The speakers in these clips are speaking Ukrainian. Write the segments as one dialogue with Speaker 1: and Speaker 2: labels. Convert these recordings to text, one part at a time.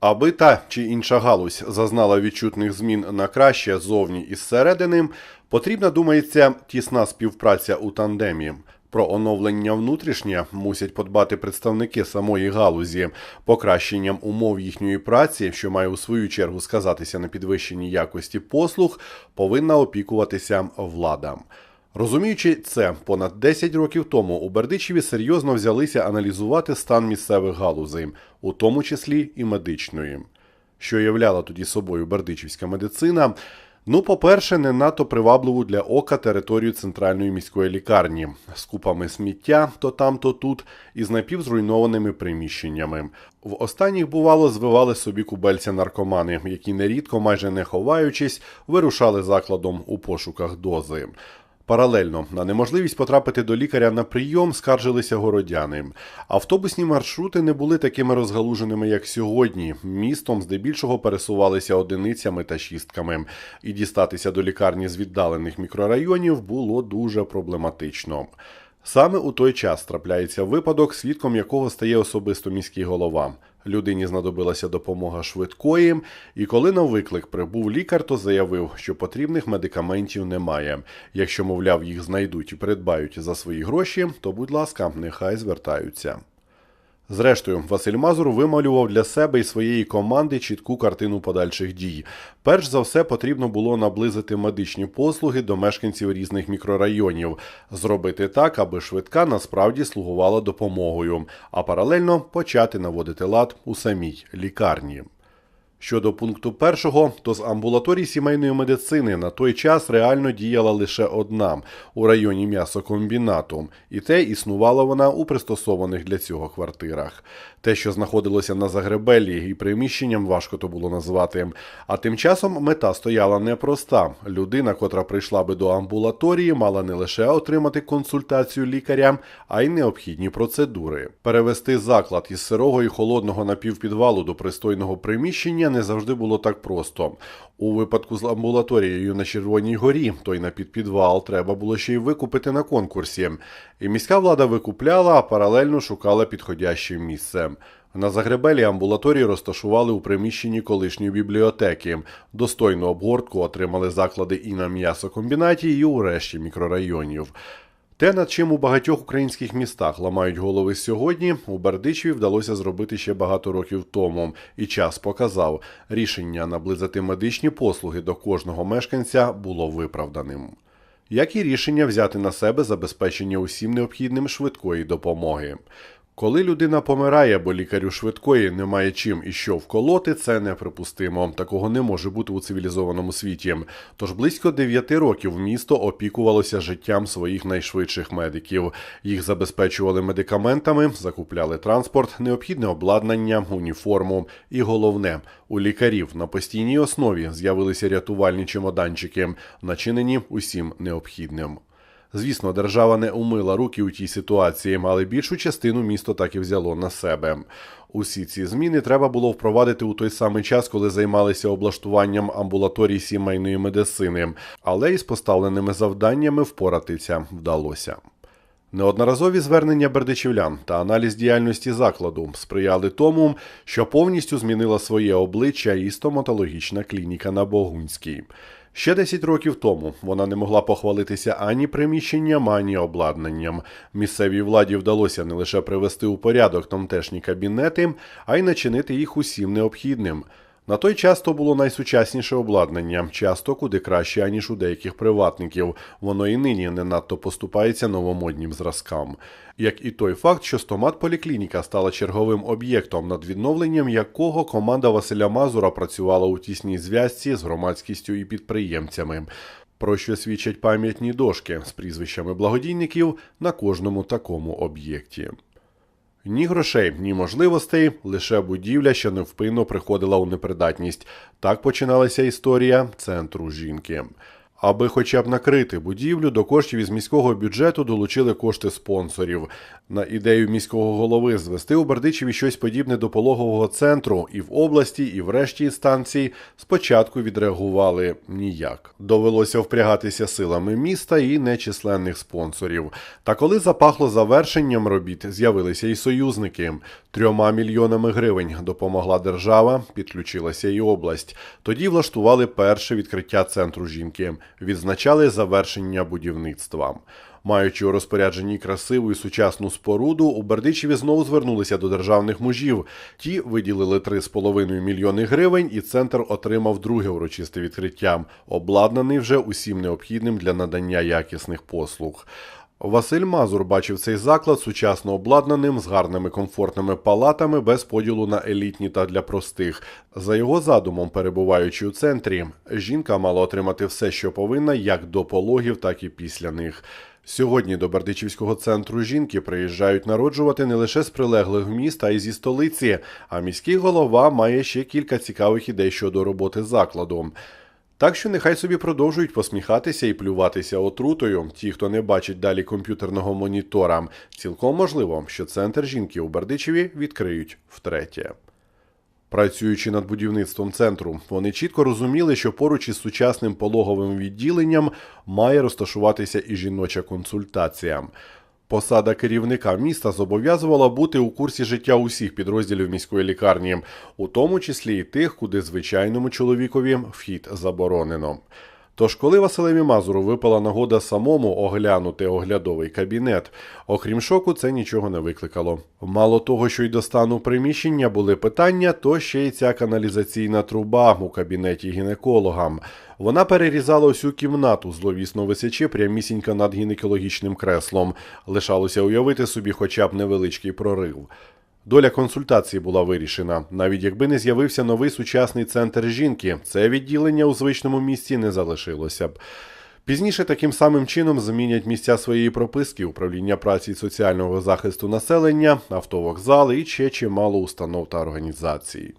Speaker 1: Аби та чи інша галузь зазнала відчутних змін на краще зовні і зсередини, потрібна, думається, тісна співпраця у тандемі. Про оновлення внутрішнє мусять подбати представники самої галузі, покращенням умов їхньої праці, що має у свою чергу сказатися на підвищенні якості послуг, повинна опікуватися влада. Розуміючи це, понад 10 років тому у Бердичеві серйозно взялися аналізувати стан місцевих галузей, у тому числі і медичної. Що являла тоді собою бердичівська медицина? Ну, по-перше, не надто привабливу для ока територію центральної міської лікарні з купами сміття то там, то тут, і з напівзруйнованими приміщеннями. В останніх, бувало, звивали собі кубельця наркомани, які нерідко, майже не ховаючись, вирушали закладом у пошуках дози. Паралельно на неможливість потрапити до лікаря на прийом скаржилися городяни. Автобусні маршрути не були такими розгалуженими, як сьогодні. Містом здебільшого пересувалися одиницями та шістками, і дістатися до лікарні з віддалених мікрорайонів було дуже проблематично. Саме у той час трапляється випадок, свідком якого стає особисто міський голова. Людині знадобилася допомога швидкої, і коли на виклик прибув лікар, то заявив, що потрібних медикаментів немає. Якщо, мовляв, їх знайдуть і придбають за свої гроші, то, будь ласка, нехай звертаються. Зрештою, Василь Мазур вималював для себе і своєї команди чітку картину подальших дій. Перш за все, потрібно було наблизити медичні послуги до мешканців різних мікрорайонів, зробити так, аби швидка насправді слугувала допомогою, а паралельно почати наводити лад у самій лікарні. Щодо пункту першого, то з амбулаторій сімейної медицини на той час реально діяла лише одна у районі м'ясокомбінату, і те існувала вона у пристосованих для цього квартирах. Те, що знаходилося на Загребелі, і приміщенням важко то було назвати. А тим часом мета стояла непроста. Людина, котра прийшла би до амбулаторії, мала не лише отримати консультацію лікаря, а й необхідні процедури. Перевести заклад із сирого і холодного напівпідвалу до пристойного приміщення не завжди було так просто. У випадку з амбулаторією на Червоній горі, той на підпідвал треба було ще й викупити на конкурсі. І міська влада викупляла, а паралельно шукала підходяще місце. На Загребелі амбулаторії розташували у приміщенні колишньої бібліотеки. Достойну обгортку отримали заклади і на м'ясокомбінаті, і у решті мікрорайонів. Те, над чим у багатьох українських містах ламають голови сьогодні, у Бердичеві вдалося зробити ще багато років тому, і час показав, рішення наблизити медичні послуги до кожного мешканця було виправданим. Як і рішення взяти на себе забезпечення усім необхідним швидкої допомоги. Коли людина помирає, бо лікарю швидкої немає чим і що вколоти, це неприпустимо. Такого не може бути у цивілізованому світі. Тож близько 9 років місто опікувалося життям своїх найшвидших медиків. Їх забезпечували медикаментами, закупляли транспорт, необхідне обладнання, уніформу. І головне, у лікарів на постійній основі з'явилися рятувальні чемоданчики, начинені усім необхідним. Звісно, держава не умила руки у тій ситуації, але більшу частину місто так і взяло на себе. Усі ці зміни треба було впровадити у той самий час, коли займалися облаштуванням амбулаторій сімейної медицини, але із поставленими завданнями впоратися вдалося. Неодноразові звернення бердичівлян та аналіз діяльності закладу сприяли тому, що повністю змінила своє обличчя і стоматологічна клініка на Богунській. Ще 10 років тому вона не могла похвалитися ані приміщенням, ані обладнанням. Місцевій владі вдалося не лише привести у порядок тамтешні кабінети, а й начинити їх усім необхідним. На той час то було найсучасніше обладнання, часто куди краще, аніж у деяких приватників. Воно і нині не надто поступається новомоднім зразкам. Як і той факт, що стомат-поліклініка стала черговим об'єктом, над відновленням якого команда Василя Мазура працювала у тісній зв'язці з громадськістю і підприємцями. Про що свідчать пам'ятні дошки з прізвищами благодійників на кожному такому об'єкті. Ні грошей, ні можливостей, лише будівля, що невпинно приходила у непридатність. Так починалася історія центру жінки. Аби хоча б накрити будівлю, до коштів із міського бюджету долучили кошти спонсорів. На ідею міського голови звести у Бердичеві щось подібне до пологового центру і в області, і в решті інстанцій спочатку відреагували ніяк. Довелося впрягатися силами міста і нечисленних спонсорів. Та коли запахло завершенням робіт, з'явилися і союзники. Трьома мільйонами гривень допомогла держава, підключилася і область. Тоді влаштували перше відкриття центру жінки, відзначали завершення будівництва. Маючи у розпорядженні красиву і сучасну споруду, у Бердичеві знову звернулися до державних мужів. Ті виділили 3,5 мільйони гривень, і центр отримав друге урочисте відкриття, обладнаний вже усім необхідним для надання якісних послуг. Василь Мазур бачив цей заклад сучасно обладнаним з гарними комфортними палатами без поділу на елітні та для простих. За його задумом, перебуваючи у центрі, жінка мала отримати все, що повинна, як до пологів, так і після них. Сьогодні до Бердичівського центру жінки приїжджають народжувати не лише з прилеглих міст, а й зі столиці. А міський голова має ще кілька цікавих ідей щодо роботи закладу. Так що нехай собі продовжують посміхатися і плюватися отрутою. Ті, хто не бачить далі комп'ютерного монітора, цілком можливо, що центр жінки у Бердичеві відкриють втретє. Працюючи над будівництвом центру, вони чітко розуміли, що поруч із сучасним пологовим відділенням має розташуватися і жіноча консультація. Посада керівника міста зобов'язувала бути у курсі життя усіх підрозділів міської лікарні, у тому числі і тих, куди звичайному чоловікові вхід заборонено. Тож, коли Василеві Мазуру випала нагода самому оглянути оглядовий кабінет, окрім шоку, це нічого не викликало. Мало того, що й до стану приміщення були питання, то ще й ця каналізаційна труба у кабінеті гінекологам. Вона перерізала усю кімнату, зловісно висячи прямісінько над гінекологічним креслом. Лишалося уявити собі хоча б невеличкий прорив. Доля консультації була вирішена. Навіть якби не з'явився новий сучасний центр жінки, це відділення у звичному місці не залишилося б. Пізніше таким самим чином змінять місця своєї прописки управління праці і соціального захисту населення, автовокзали і ще чимало установ та організацій.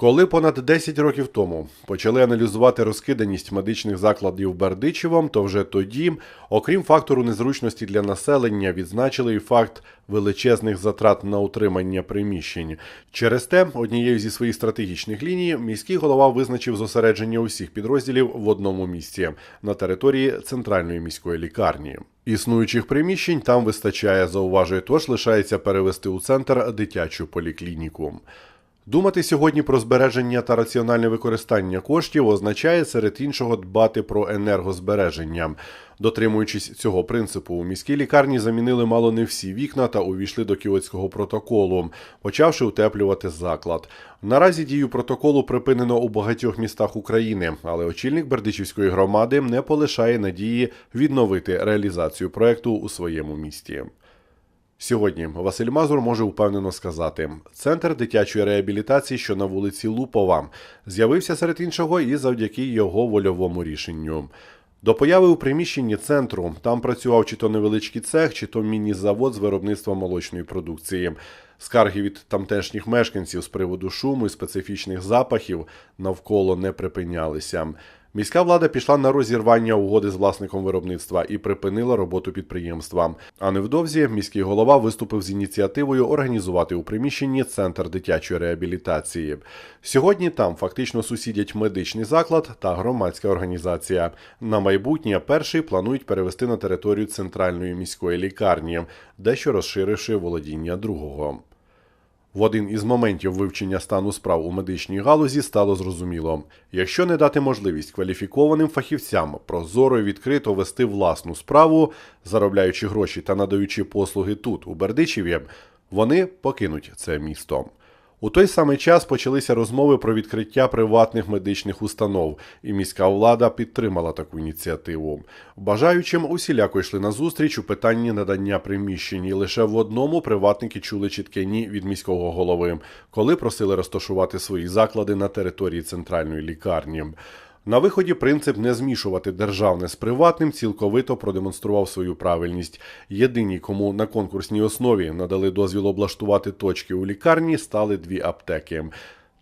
Speaker 1: Коли понад 10 років тому почали аналізувати розкиданість медичних закладів Бердичевом, то вже тоді, окрім фактору незручності для населення, відзначили і факт величезних затрат на утримання приміщень. Через те, однією зі своїх стратегічних ліній, міський голова визначив зосередження усіх підрозділів в одному місці на території центральної міської лікарні. Існуючих приміщень там вистачає, зауважує, тож лишається перевести у центр дитячу поліклініку. Думати сьогодні про збереження та раціональне використання коштів означає серед іншого дбати про енергозбереження. Дотримуючись цього принципу, у міській лікарні замінили мало не всі вікна та увійшли до кіотського протоколу, почавши утеплювати заклад. Наразі дію протоколу припинено у багатьох містах України, але очільник Бердичівської громади не полишає надії відновити реалізацію проекту у своєму місті. Сьогодні Василь Мазур може впевнено сказати: центр дитячої реабілітації, що на вулиці Лупова, з'явився серед іншого і завдяки його вольовому рішенню. До появи у приміщенні центру там працював чи то невеличкий цех, чи то міні-завод з виробництва молочної продукції. Скарги від тамтешніх мешканців з приводу шуму і специфічних запахів навколо не припинялися. Міська влада пішла на розірвання угоди з власником виробництва і припинила роботу підприємства. А невдовзі міський голова виступив з ініціативою організувати у приміщенні центр дитячої реабілітації. Сьогодні там фактично сусідять медичний заклад та громадська організація. На майбутнє перший планують перевести на територію центральної міської лікарні, дещо розширивши володіння другого. В один із моментів вивчення стану справ у медичній галузі стало зрозуміло: якщо не дати можливість кваліфікованим фахівцям прозоро і відкрито вести власну справу, заробляючи гроші та надаючи послуги тут, у Бердичеві, вони покинуть це місто. У той самий час почалися розмови про відкриття приватних медичних установ, і міська влада підтримала таку ініціативу. Бажаючим усіляко йшли на зустріч у питанні надання приміщень. І Лише в одному приватники чули чітке ні від міського голови, коли просили розташувати свої заклади на території центральної лікарні. На виході принцип не змішувати державне з приватним цілковито продемонстрував свою правильність. Єдині, кому на конкурсній основі надали дозвіл облаштувати точки у лікарні, стали дві аптеки.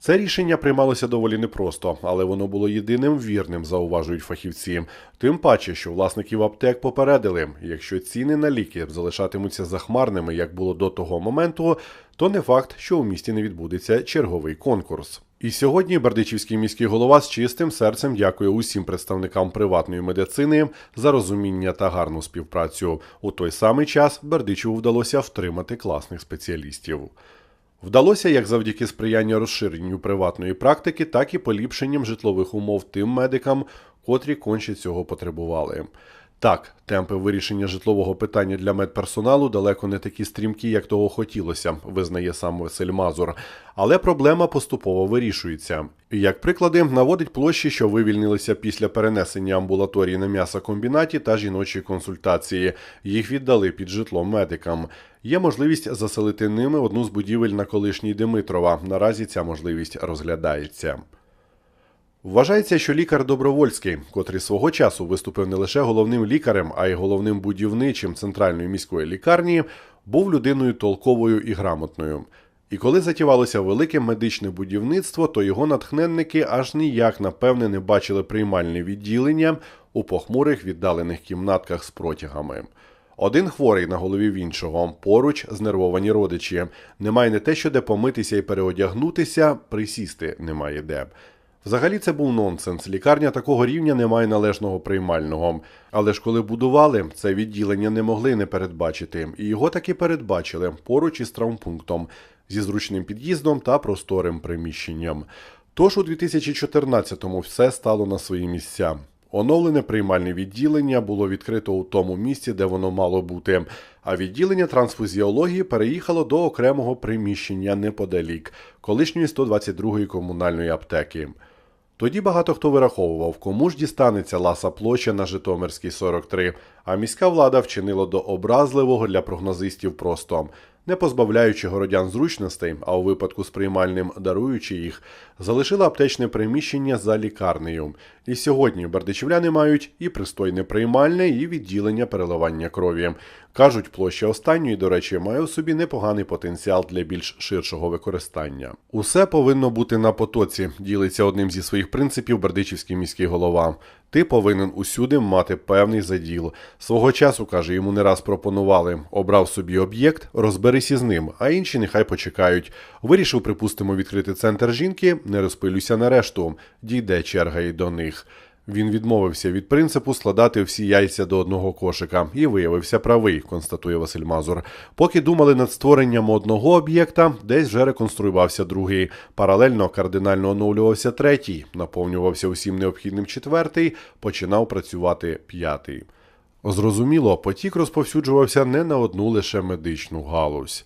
Speaker 1: Це рішення приймалося доволі непросто, але воно було єдиним вірним, зауважують фахівці. Тим паче, що власників аптек попередили, якщо ціни на ліки залишатимуться захмарними, як було до того моменту, то не факт, що у місті не відбудеться черговий конкурс. І сьогодні Бердичівський міський голова з чистим серцем дякує усім представникам приватної медицини за розуміння та гарну співпрацю. У той самий час Бердичеву вдалося втримати класних спеціалістів. Вдалося як завдяки сприянню розширенню приватної практики, так і поліпшенням житлових умов тим медикам, котрі конче цього потребували. Так, темпи вирішення житлового питання для медперсоналу далеко не такі стрімкі, як того хотілося, визнає сам Василь Мазур. Але проблема поступово вирішується. Як приклади наводить площі, що вивільнилися після перенесення амбулаторії на м'ясокомбінаті та жіночі консультації. Їх віддали під житло медикам. Є можливість заселити ними одну з будівель на колишній Димитрова. Наразі ця можливість розглядається. Вважається, що лікар Добровольський, котрий свого часу виступив не лише головним лікарем, а й головним будівничим центральної міської лікарні, був людиною толковою і грамотною. І коли затівалося велике медичне будівництво, то його натхненники аж ніяк напевне не бачили приймальне відділення у похмурих віддалених кімнатках з протягами. Один хворий на голові в іншого, поруч знервовані родичі. Немає не те, що де помитися і переодягнутися, присісти немає де. Взагалі це був нонсенс. Лікарня такого рівня не має належного приймального. Але ж коли будували, це відділення не могли не передбачити, і його таки передбачили поруч із травмпунктом зі зручним під'їздом та просторим приміщенням. Тож у 2014-му все стало на свої місця. Оновлене приймальне відділення було відкрито у тому місці, де воно мало бути. А відділення трансфузіології переїхало до окремого приміщення неподалік колишньої 122-ї комунальної аптеки. Тоді багато хто вираховував, кому ж дістанеться ласа площа на Житомирській 43, а міська влада вчинила до образливого для прогнозистів просто не позбавляючи городян зручностей, а у випадку з приймальним даруючи їх, залишила аптечне приміщення за лікарнею. І сьогодні бердичівляни мають і пристойне приймальне, і відділення переливання крові. Кажуть, площа останньої, до речі, має у собі непоганий потенціал для більш ширшого використання. Усе повинно бути на потоці, ділиться одним зі своїх принципів Бердичівський міський голова. Ти повинен усюди мати певний заділ. Свого часу, каже, йому не раз пропонували. Обрав собі об'єкт, розберись із ним, а інші нехай почекають. Вирішив, припустимо, відкрити центр жінки, не розпилюся на решту. Дійде черга і до них. Він відмовився від принципу складати всі яйця до одного кошика і виявився правий, констатує Василь Мазур. Поки думали над створенням одного об'єкта, десь вже реконструювався другий. Паралельно кардинально оновлювався третій, наповнювався усім необхідним четвертий, починав працювати п'ятий. Зрозуміло, потік розповсюджувався не на одну лише медичну галузь.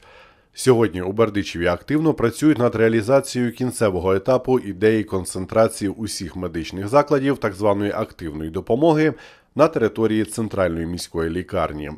Speaker 1: Сьогодні у Бердичеві активно працюють над реалізацією кінцевого етапу ідеї концентрації усіх медичних закладів так званої активної допомоги на території центральної міської лікарні.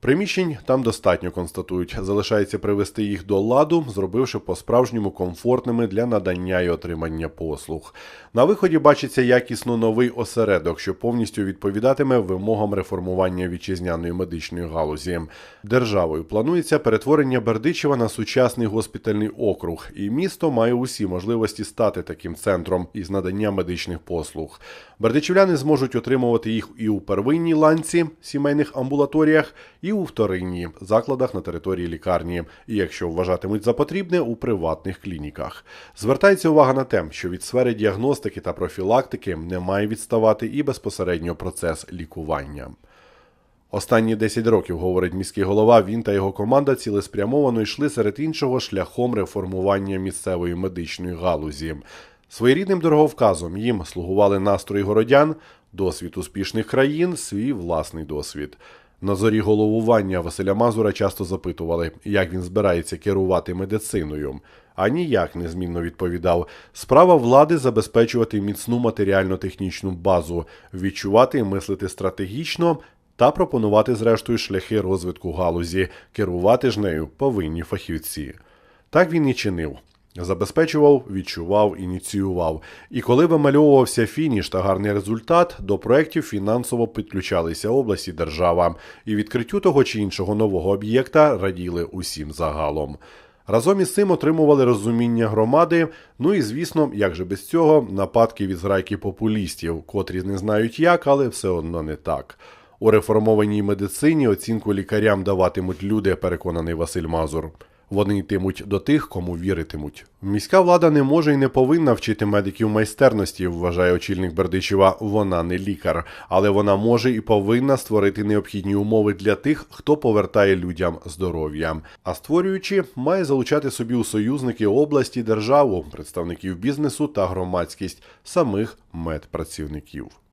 Speaker 1: Приміщень там достатньо констатують. Залишається привести їх до ладу, зробивши по-справжньому комфортними для надання і отримання послуг. На виході бачиться якісно новий осередок, що повністю відповідатиме вимогам реформування вітчизняної медичної галузі. Державою планується перетворення Бердичева на сучасний госпітальний округ, і місто має усі можливості стати таким центром із надання медичних послуг. Бердичівляни зможуть отримувати їх і у первинній ланці сімейних амбулаторіях, і у вторинній закладах на території лікарні, і якщо вважатимуть за потрібне, у приватних клініках. Звертається увага на те, що від сфери діагностики та профілактики не має відставати і безпосередньо процес лікування. Останні 10 років, говорить міський голова, він та його команда цілеспрямовано йшли серед іншого шляхом реформування місцевої медичної галузі. Своєрідним дороговказом їм слугували настрої городян, досвід успішних країн, свій власний досвід. На зорі головування Василя Мазура часто запитували, як він збирається керувати медициною. А ніяк незмінно відповідав: справа влади забезпечувати міцну матеріально-технічну базу, відчувати і мислити стратегічно та пропонувати, зрештою, шляхи розвитку галузі, керувати ж нею повинні фахівці. Так він і чинив. Забезпечував, відчував, ініціював. І коли вимальовувався фініш та гарний результат, до проєктів фінансово підключалися області держава, і відкриттю того чи іншого нового об'єкта раділи усім загалом. Разом із цим отримували розуміння громади. Ну і звісно, як же без цього, нападки від зграйки популістів, котрі не знають як, але все одно не так. У реформованій медицині оцінку лікарям даватимуть люди, переконаний Василь Мазур. Вони йтимуть до тих, кому віритимуть. Міська влада не може і не повинна вчити медиків майстерності, вважає очільник Бердичева. Вона не лікар, але вона може і повинна створити необхідні умови для тих, хто повертає людям здоров'я. А створюючи, має залучати собі у союзники області, державу, представників бізнесу та громадськість, самих медпрацівників.